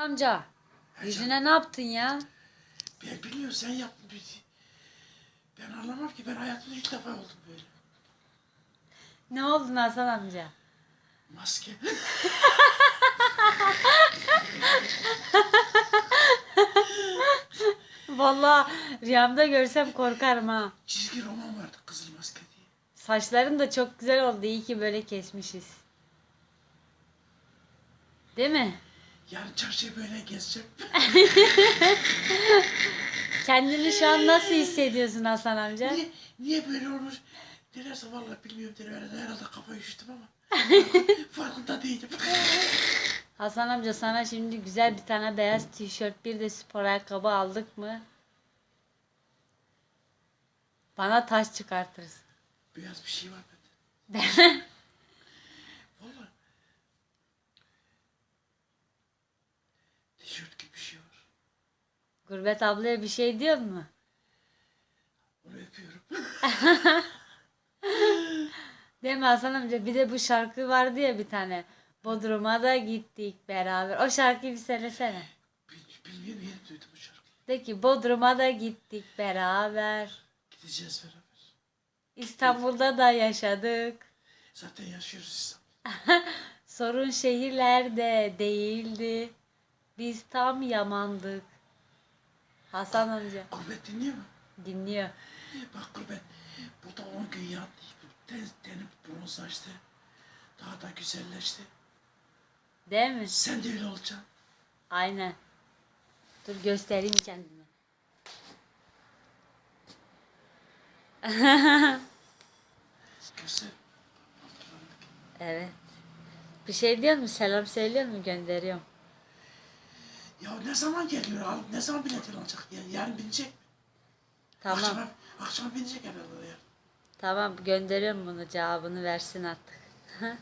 Amca yüzüne ne yaptın ya? Ben bilmiyorum sen yaptın. Ben anlamam ki ben hayatımda ilk defa oldum böyle. Ne oldu Hasan amca? Maske. Vallahi rüyamda görsem korkarım ha. Çizgi roman vardı Kızıl Maske diye. Saçların da çok güzel oldu. İyi ki böyle kesmişiz. Değil mi? Yarın çarşıya böyle gezeceğim. Kendini şu an nasıl hissediyorsun Hasan amca? niye, niye böyle olmuş? Derlerse vallahi bilmiyorum der. Herhalde, herhalde kafayı üşüttüm ama. Farkında değilim. Hasan amca sana şimdi güzel bir tane beyaz tişört bir de spor ayakkabı aldık mı? Bana taş çıkartırsın. Beyaz bir şey var bende. Vallahi. Tişört gibi bir şey var. Gurbet ablaya bir şey diyor mu? Onu öpüyorum. Değil mi Hasan amca? Bir de bu şarkı vardı ya bir tane. Bodrum'a da gittik beraber. O şarkıyı bir söylesene. Bil- Bilmiyorum yeni duydum bu şarkıyı. De ki Bodrum'a da gittik beraber. Gideceğiz beraber. İstanbul'da da yaşadık. Zaten yaşıyoruz İstanbul'da. Sorun şehirlerde değildi. Biz tam yamandık. Hasan amca Gurbet dinliyor mu? dinliyor. Bak gurbet. Burada 10 gün yattı. Ten, tenim bronzlaştı. Daha da güzelleşti. Değil mi? Sen de öyle olacaksın. Aynen. Dur göstereyim kendimi. Göster. Evet. Bir şey diyor mu? Selam söylüyor mu? Gönderiyorum. Ya ne zaman geliyor? Al- Ne zaman biletin alacak? Ya, yarın binecek mi? Tamam. Akşama, akşama binecek herhalde ya. Tamam gönderiyorum bunu cevabını versin artık.